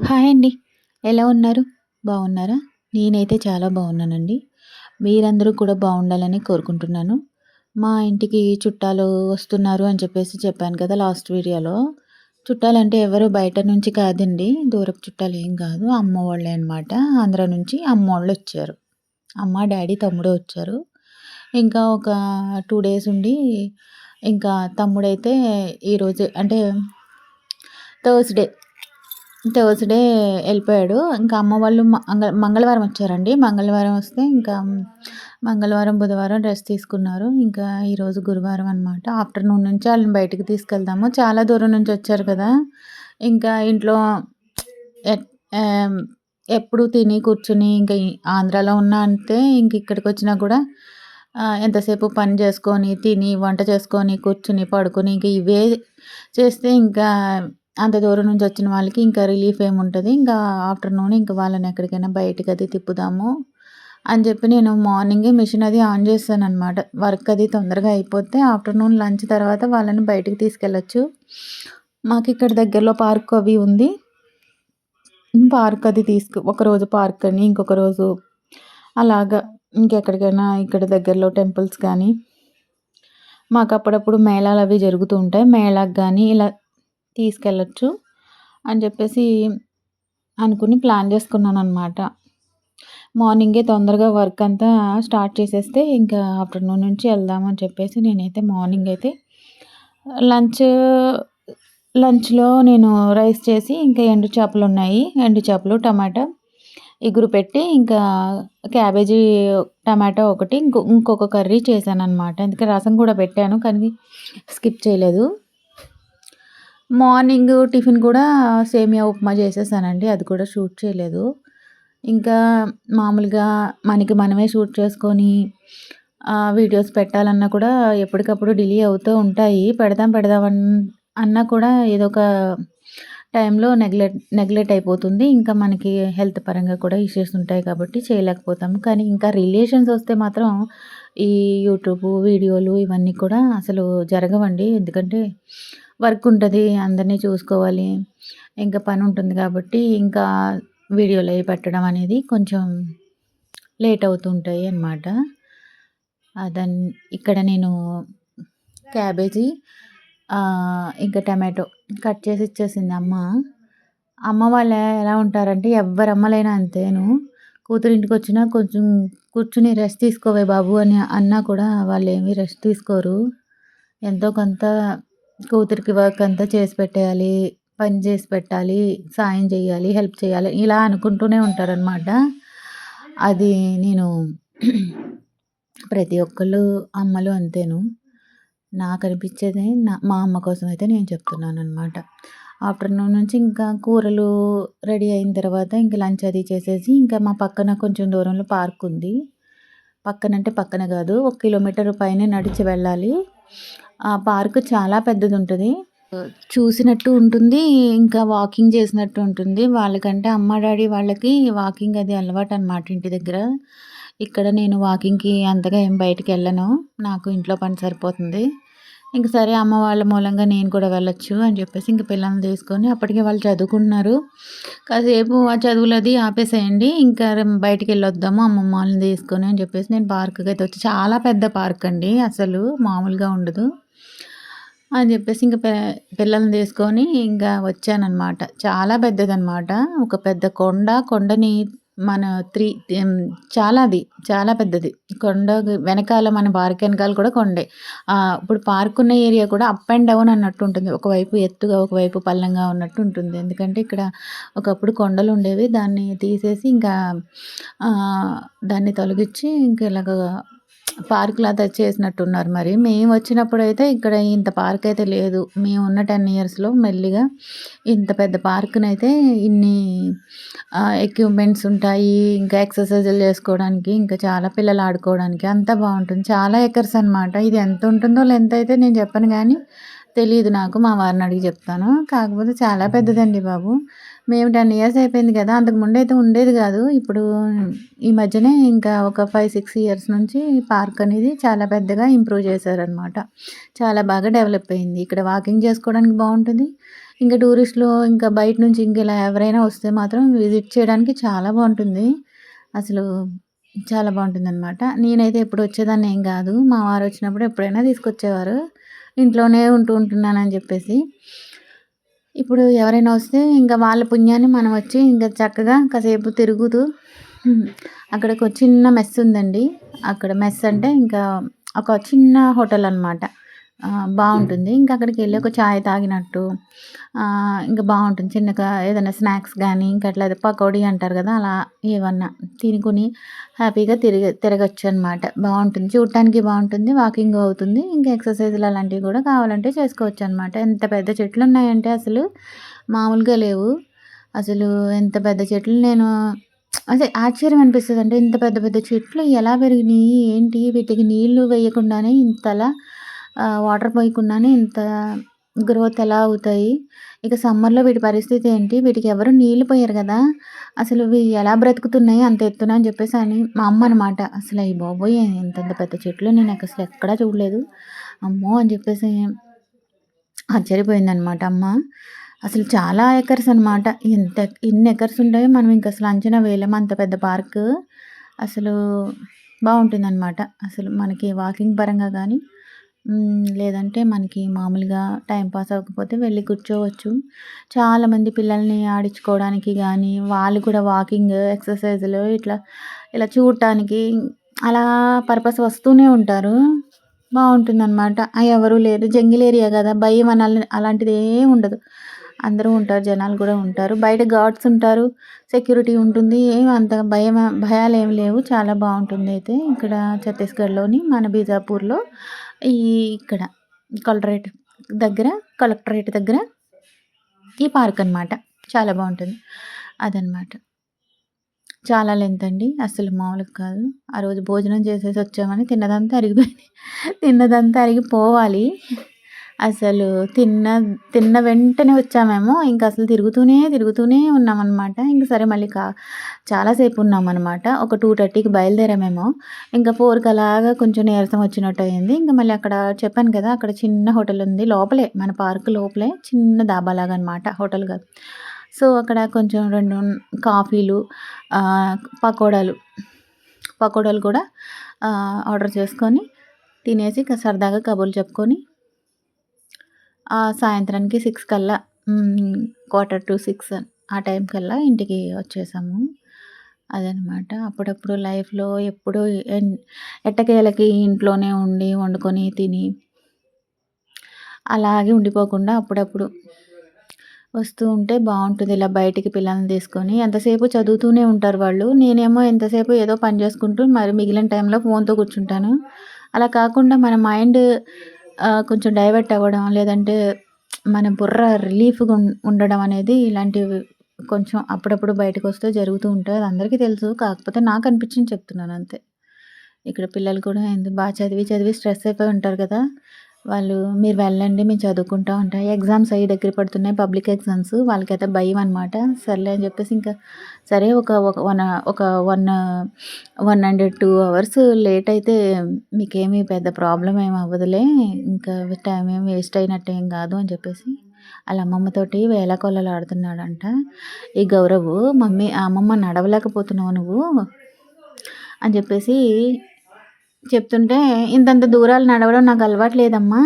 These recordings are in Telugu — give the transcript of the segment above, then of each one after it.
హాయ్ అండి. ఎలా ఉన్నారు? బాగున్నారా? నేనైతే చాలా బాగున్నానండి. మీరందరూ కూడా బాగుండాలని కోరుకుంటున్నాను. మా ఇంటికి చుట్టాలు వస్తున్నారు అని చెప్పేసి చెప్పాను కదా లాస్ట్ వీడియోలో. చుట్టాలంటే ఎవరు బయట నుంచి కాదండి. దూరపు చుట్టాలు ఏం కాదు. అమ్మ వాళ్ళే అనమాట. ఆంధ్ర నుంచి అమ్మోళ్ళు వచ్చారు. అమ్మ, డాడీ తమ్ముడు వచ్చారు. ఇంకా ఒక టూ డేస్ ఉండి ఇంకా తమ్ముడైతే ఈరోజు అంటే థర్స్‌డే థర్స్‌డే వెళ్ళిపోయాడు. ఇంకా అమ్మ వాళ్ళు మంగ మంగళవారం వచ్చారండి. మంగళవారం వస్తే ఇంకా మంగళవారం, బుధవారం రెస్ట్ తీసుకున్నారు. ఇంకా ఈరోజు గురువారం అనమాట. ఆఫ్టర్‌నూన్ నుంచి వాళ్ళని బయటికి తీసుకెళ్దాము. చాలా దూరం నుంచి వచ్చారు కదా! ఇంకా ఇంట్లో ఎప్పుడు తిని కూర్చుని ఇంకా ఆంధ్రాలో ఉన్నా అంటే ఇంక ఇక్కడికి వచ్చినా కూడా ఎంతసేపు పని చేసుకొని, తిని, వంట చేసుకొని, కూర్చుని, పడుకొని ఇంక ఇవే చేస్తే ఇంకా అంత దూరం నుంచి వచ్చిన వాళ్ళకి ఇంకా రిలీఫ్ ఏముంటుంది. ఇంకా ఆఫ్టర్నూన్ ఇంకా వాళ్ళని ఎక్కడికైనా బయటకి అది తిప్పుదాము అని చెప్పి నేను మార్నింగే మిషన్ అది ఆన్ చేస్తాను అనమాట వర్క్ అది తొందరగా అయిపోతే ఆఫ్టర్నూన్ లంచ్ తర్వాత వాళ్ళని బయటికి తీసుకెళ్ళచ్చు. మాకు ఇక్కడ దగ్గరలో పార్క్ అవి ఉంది. పార్క్ అది తీసుకు ఒకరోజు పార్క్ అని ఇంకొక రోజు అలాగా ఇంకెక్కడికైనా ఇక్కడ దగ్గరలో టెంపుల్స్ కానీ మాకు అప్పుడప్పుడు మేళాలు అవి జరుగుతూ ఉంటాయి. మేళాకి కానీ ఇలా తీసుకెళ్ళచ్చు అని చెప్పేసి అనుకుని ప్లాన్ చేసుకున్నాను అనమాట మార్నింగే తొందరగా వర్క్ అంతా స్టార్ట్ చేసేస్తే ఇంకా ఆఫ్టర్నూన్ నుంచి వెళ్దామని చెప్పేసి నేనైతే మార్నింగ్ అయితే లంచ్ లంచ్లో నేను రైస్ చేసి ఇంకా ఎండు చేపలు ఉన్నాయి. ఎండు చేపలు టమాటా ఇగురు పెట్టి ఇంకా క్యాబేజీ టమాటో ఒకటి ఇంకో ఇంకొక కర్రీ చేశాను అనమాట అందుకే రసం కూడా పెట్టాను కానీ స్కిప్ చేయలేదు. మార్నింగ్ టిఫిన్ కూడా సేమియా ఉప్మా చేసేసానండి. అది కూడా షూట్ చేయలేదు. ఇంకా మామూలుగా మనకి మనమే షూట్ చేసుకొని వీడియోస్ పెట్టాలన్నా కూడా ఎప్పటికప్పుడు డిలే అవుతూ ఉంటాయి. పెడదాం పెడదాం అన్నా కూడా ఏదో ఒక టైంలో నెగ్లెక్ట్ నెగ్లెక్ట్ అయిపోతుంది. ఇంకా మనకి హెల్త్ పరంగా కూడా ఇష్యూస్ ఉంటాయి కాబట్టి చేయలేకపోతాం. కానీ ఇంకా రిలేషన్స్ వస్తే మాత్రం ఈ యూట్యూబ్ వీడియోలు ఇవన్నీ కూడా అసలు జరగవండి. ఎందుకంటే వర్క్ ఉంటుంది అందరినీ చూసుకోవాలి. ఇంకా పని ఉంటుంది కాబట్టి ఇంకా వీడియోలు అవి పెట్టడం అనేది కొంచెం లేట్ అవుతుంటాయి అన్నమాట. అదన్ ఇక్కడ నేను క్యాబేజీ ఇంకా టమాటో కట్ చేసి ఇచ్చేసింది అమ్మ. అమ్మ వాళ్ళు ఎలా ఉంటారంటే ఎవరు అమ్మలైనా అంతేను. కూతురింటికి వచ్చినా కొంచెం కూర్చుని రెస్ట్ తీసుకోవే బాబు అని అన్నా కూడా వాళ్ళు ఏమీ రెస్ట్ తీసుకోరు. ఎంతో కొంత కూతురికి వర్క్ అంతా చేసి పెట్టేయాలి పని చేసి పెట్టాలి సాయం చేయాలి హెల్ప్ చేయాలి ఇలా అనుకుంటూనే ఉంటారనమాట అది నేను ప్రతి ఒక్కళ్ళు అమ్మలు అంతేను. నాకు అనిపించేది నా మా అమ్మ కోసం అయితే నేను చెప్తున్నాను అనమాట ఆఫ్టర్నూన్ నుంచి ఇంకా కూరలు రెడీ అయిన తర్వాత ఇంకా లంచ్ అది చేసేసి ఇంకా మా పక్కన కొంచెం దూరంలో పార్క్ ఉంది. పక్కన అంటే పక్కన కాదు ఒక కిలోమీటర్ పైన నడిచి వెళ్ళాలి. ఆ పార్క్ చాలా పెద్దది ఉంటుంది చూసినట్టు ఉంటుంది ఇంకా వాకింగ్ చేసినట్టు ఉంటుంది. వాళ్ళకంటే అమ్మ డాడీ వాళ్ళకి వాకింగ్ అది అలవాటు అనమాట ఇంటి దగ్గర. ఇక్కడ నేను వాకింగ్కి అంతగా ఏం బయటికి వెళ్ళను. నాకు ఇంట్లో పని సరిపోతుంది. ఇంక సరే అమ్మ వాళ్ళ మూలంగా నేను కూడా వెళ్ళొచ్చు అని చెప్పేసి ఇంక పిల్లల్ని తీసుకొని అప్పటికే వాళ్ళు చదువుకుంటున్నారు. కాసేపు ఆ చదువులు అది ఆపేసేయండి ఇంకా బయటికి వెళ్ళొద్దాము అమ్మమ్మ వాళ్ళని తీసుకొని అని చెప్పేసి నేను పార్క్కి అయితే వచ్చి చాలా పెద్ద పార్క్ అండి అసలు మామూలుగా ఉండదు. అని చెప్పేసి ఇంకా పిల్లల్ని తీసుకొని ఇంకా వచ్చానమాట చాలా పెద్దదనమాట ఒక పెద్ద కొండ కొండని మన త్రీ చాలా అది చాలా పెద్దది. కొండ వెనకాల మన పార్క్ వెనకాల కూడా కొండే. ఇప్పుడు పార్క్ ఉన్న ఏరియా కూడా అప్ అండ్ డౌన్ అన్నట్టు ఉంటుంది. ఒకవైపు ఎత్తుగా ఒకవైపు పల్లంగా ఉన్నట్టు ఉంటుంది. ఎందుకంటే ఇక్కడ ఒకప్పుడు కొండలు ఉండేవి. దాన్ని తీసేసి ఇంకా దాన్ని తొలగించి ఇంకా ఇలాగ పార్క్‌లాగా చేసినట్టున్నారు మరి. మేము వచ్చినప్పుడైతే ఇక్కడ ఇంత పార్క్ అయితే లేదు. మేము ఉన్న టెన్ ఇయర్స్‌లో మెల్లిగా ఇంత పెద్ద పార్క్‌నైతే ఇన్ని ఎక్విప్‌మెంట్స్ ఉంటాయి. ఇంకా ఎక్సర్‌సైజులు చేసుకోవడానికి, ఇంకా చాలా పిల్లలు ఆడుకోవడానికి అంతా బాగుంటుంది చాలా ఎకర్స్ అనమాట. ఇది ఎంత ఉంటుందో లెంత్ అయితే నేను చెప్పను కానీ తెలీదు నాకు. మా వారిని అడిగి చెప్తాను. కాకపోతే చాలా పెద్దదండి బాబు. మేము టెన్ ఇయర్స్ అయిపోయింది కదా! అంతకు ముందు అయితే ఉండేది కాదు. ఇప్పుడు ఈ మధ్యనే ఇంకా ఒక ఫైవ్ సిక్స్ ఇయర్స్ నుంచి పార్క్ అనేది చాలా పెద్దగా ఇంప్రూవ్ చేశారనమాట. చాలా బాగా డెవలప్ అయింది. ఇక్కడ వాకింగ్ చేసుకోవడానికి బాగుంటుంది ఇంకా టూరిస్టులు ఇంకా బయట నుంచి ఇంక ఇలా ఎవరైనా వస్తే మాత్రం విజిట్ చేయడానికి చాలా బాగుంటుంది అసలు చాలా బాగుంటుంది అనమాట నేనైతే ఎప్పుడు వచ్చేదాన్ని ఏం కాదు మా వారు వచ్చినప్పుడు ఎప్పుడైనా తీసుకొచ్చేవారు ఇంట్లోనే ఉంటూ ఉంటున్నానని చెప్పేసి ఇప్పుడు ఎవరైనా వస్తే ఇంకా వాళ్ళ పుణ్యాన్ని మనం వచ్చి ఇంకా చక్కగా కాసేపు తిరుగుతూ అక్కడ ఒక చిన్న మెస్ ఉందండి. అక్కడ మెస్ అంటే ఇంకా ఒక చిన్న హోటల్ అనమాట బాగుంటుంది. ఇంకా అక్కడికి వెళ్ళి ఒక చాయ్ తాగినట్టు ఇంకా బాగుంటుంది. చిన్నగా ఏదైనా స్నాక్స్ కానీ ఇంకా అట్లా పకోడీ అంటారు కదా అలా ఏమన్నా తినుకుని హ్యాపీగా తిరిగి తిరగచ్చు అనమాట బాగుంటుంది. చూడటానికి బాగుంటుంది వాకింగ్ అవుతుంది. ఇంకా ఎక్సర్సైజ్లు అలాంటివి కూడా కావాలంటే చేసుకోవచ్చు అనమాట ఎంత పెద్ద చెట్లు ఉన్నాయంటే అసలు మామూలుగా లేవు. అసలు ఎంత పెద్ద చెట్లు నేను అదే ఆశ్చర్యం అనిపిస్తుంది అంటే ఇంత పెద్ద పెద్ద చెట్లు ఎలా పెరిగినాయి ఏంటి వీటికి నీళ్ళు వేయకుండానే ఇంతలా వాటర్ పోయకుండానే ఇంత గ్రోత్ ఎలా అవుతాయి? ఇక సమ్మర్లో వీటి పరిస్థితి ఏంటి? వీటికి ఎవరు నీళ్ళు పోయారు కదా. అసలు ఇవి ఎలా బ్రతుకుతున్నాయి? అంత ఎత్తున అని చెప్పేసి అని మా అమ్మ అనమాట అసలు అయ్యి బాబోయ్ ఇంతంత పెద్ద చెట్లు నేను అసలు ఎక్కడా చూడలేదు. అమ్మో! అని చెప్పేసి ఆశ్చర్యపోయిందనమాట అమ్మ. అసలు చాలా ఎకర్స్ అనమాట ఎంత ఎన్ని ఎకర్స్ ఉంటాయో మనం ఇంక అసలు అంచనా వేయలేము. అంత పెద్ద పార్క్ అసలు బాగుంటుందన్నమాట. అసలు మనకి వాకింగ్ పరంగా కానీ లేదంటే మనకి మామూలుగా టైం పాస్ అవ్వకపోతే వెళ్ళి కూర్చోవచ్చు. చాలామంది పిల్లల్ని ఆడించుకోవడానికి కానీ వాళ్ళు కూడా వాకింగ్ ఎక్సర్సైజులు ఇట్లా ఇలా చూడటానికి అలా పర్పస్ వస్తూనే ఉంటారు. బాగుంటుందన్నమాట. ఎవరు లేరు. జంగిల్ ఏరియా కదా. భయం అనాలి అలాంటిది ఏమి ఉండదు. అందరూ ఉంటారు. జనాలు కూడా ఉంటారు. బయట గార్డ్స్ ఉంటారు. సెక్యూరిటీ ఉంటుంది. ఏమి అంత భయం భయాలు ఏమి లేవు. చాలా బాగుంటుంది అయితే. ఇక్కడ ఛత్తీస్గఢ్లోని మన బీజాపూర్లో ఈ ఇక్కడ కలెక్టరేట్ దగ్గర కలెక్టరేట్ దగ్గర ఈ పార్క్ అనమాట చాలా బాగుంటుంది. అదనమాట చాలా లెంత్ అండి. అసలు మామూలుగా కాదు. ఆ రోజు భోజనం చేసేసి వచ్చామని తిన్నదంతా అరిగిపోయింది. తిన్నదంతా అరిగిపోవాలి. అసలు తిన్న తిన్న వెంటనే వచ్చామేమో. ఇంకా అసలు తిరుగుతూనే తిరుగుతూనే ఉన్నామన్నమాట. ఇంక సరే మళ్ళీ కా చాలాసేపు ఉన్నామన్నమాట. ఒక టూ థర్టీకి బయలుదేరామేమో. ఇంకా ఫోర్కి అలాగా కొంచెం నీరసం వచ్చినట్టు అయింది. ఇంకా మళ్ళీ అక్కడ చెప్పాను కదా అక్కడ చిన్న హోటల్ ఉంది లోపలే మన పార్క్ లోపలే చిన్న దాబాలాగా అనమాట హోటల్ కాదు. సో అక్కడ కొంచెం రెండు కాఫీలు పకోడాలు పకోడాలు కూడా ఆర్డర్ చేసుకొని తినేసి సరదాగా కబుర్లు చెప్పుకొని సాయంత్రానికి సిక్స్ కల్లా క్వార్టర్ టు సిక్స్ ఆ టైం కల్లా ఇంటికి వచ్చేసాము. అదనమాట అప్పుడప్పుడు లైఫ్లో ఎప్పుడు ఎట్టకేలకి ఇంట్లోనే ఉండి వండుకొని తిని అలాగే ఉండిపోకుండా అప్పుడప్పుడు వస్తూ ఉంటే బాగుంటుంది. ఇలా బయటికి పిల్లల్ని తీసుకొని ఎంతసేపు చదువుతూనే ఉంటారు వాళ్ళు. నేనేమో ఎంతసేపు ఏదో పని చేసుకుంటూ మరి మిగిలిన టైంలో ఫోన్తో కూర్చుంటాను. అలా కాకుండా మన మైండ్ కొంచెం డైవర్ట్ అవ్వడం లేదంటే మన బుర్ర రిలీఫ్గా ఉండడం అనేది ఇలాంటివి కొంచెం అప్పుడప్పుడు బయటకు వస్తే జరుగుతూ ఉంటాయి. అది అందరికీ తెలుసు. కాకపోతే నాకు అనిపించింది చెప్తున్నాను అంతే. ఇక్కడ పిల్లలు కూడా ఎందుకు బాగా చదివి చదివి స్ట్రెస్ అయిపోయి ఉంటారు కదా. వాళ్ళు మీరు వెళ్ళండి మేము చదువుకుంటా ఉంటాం. ఎగ్జామ్స్ అవి దగ్గర పడుతున్నాయి పబ్లిక్ ఎగ్జామ్స్ వాళ్ళకైతే భయం అనమాట సర్లే అని చెప్పేసి ఇంకా సరే ఒక ఒక వన్ ఒక one one hundred two hours late అయితే మీకేమీ పెద్ద ప్రాబ్లం ఏమి అవ్వదులే. ఇంకా టైం ఏం వేస్ట్ అయినట్టు ఏం కాదు అని చెప్పేసి వాళ్ళ అమ్మమ్మతోటి వేళాకొల్లలు ఆడుతున్నాడంట. ఈ గౌరవ్ మమ్మీ అమ్మమ్మ నడవలేకపోతున్నావు నువ్వు అని చెప్పేసి చెప్తుంటే ఇంతంత దూరాలు నడవడం నాకు అలవాటు లేదమ్మా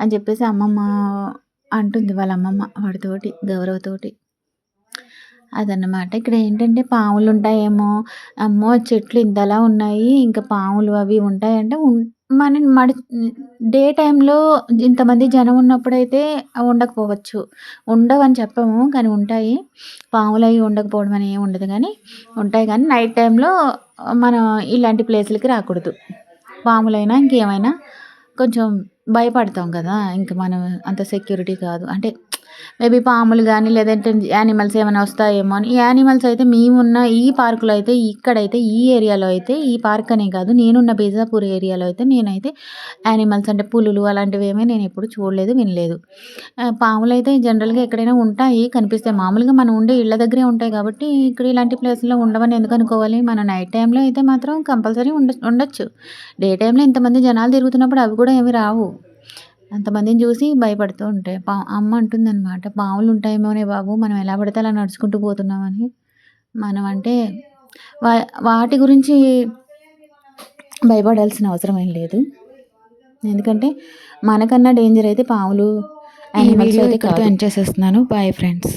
అని చెప్పేసి అమ్మమ్మ అంటుంది వాళ్ళ అమ్మమ్మ వాడితోటి గౌరవతోటి. అదన్నమాట. ఇక్కడ ఏంటంటే పాములు ఉంటాయేమో అమ్మో చెట్లు ఇంతలా ఉన్నాయి ఇంకా పాములు అవి ఉంటాయంటే మన మడి డే టైంలో ఇంతమంది జనం ఉన్నప్పుడైతే ఉండకపోవచ్చు. ఉండవని చెప్పము కానీ ఉంటాయి. పాములు అవి ఉండకపోవడం అని ఉండదు కానీ ఉంటాయి. కానీ నైట్ టైంలో మనం ఇలాంటి ప్లేస్లకి రాకూడదు. పాములైనా ఇంకేమైనా కొంచెం భయపడతాం కదా. ఇంక మనం అంత సెక్యూరిటీ కాదు. అంటే మేబీ పాములు కానీ లేదంటే యానిమల్స్ ఏమైనా వస్తాయేమో అని. ఈ యానిమల్స్ అయితే మేమున్న ఈ పార్కులో అయితే ఇక్కడైతే ఈ ఏరియాలో అయితే ఈ పార్క్ అనే కాదు నేనున్న బీజాపూర్ ఏరియాలో అయితే నేనైతే యానిమల్స్ అంటే పులులు అలాంటివి ఏమీ నేను ఎప్పుడు చూడలేదు వినలేదు. పాములు అయితే జనరల్గా ఎక్కడైనా ఉంటాయి కనిపిస్తాయి. మామూలుగా మనం ఉండే ఇళ్ళ దగ్గరే ఉంటాయి కాబట్టి ఇక్కడ ఇలాంటి ప్లేస్లో ఉండవని ఎందుకు అనుకోవాలి? మన నైట్ టైంలో అయితే మాత్రం కంపల్సరీ ఉండ ఉండొచ్చు. డే టైంలో ఇంతమంది జనాలు తిరుగుతున్నప్పుడు అవి కూడా ఏమి రావు. అంతమందిని చూసి భయపడుతూ ఉంటాయి. పా అమ్మ అంటుందనమాట, "పాములు ఉంటాయేమోనే బాబు! మనం ఎలా పడితే అలా నడుచుకుంటూ పోతున్నామని." మనం అంటే వా వాటి గురించి భయపడాల్సిన అవసరం ఏం లేదు. ఎందుకంటే మనకన్నా డేంజర్ అయితే పాములు, యానిమల్స్ అయితే. ఎండ్ చేసేస్తున్నాను బాయ్ ఫ్రెండ్స్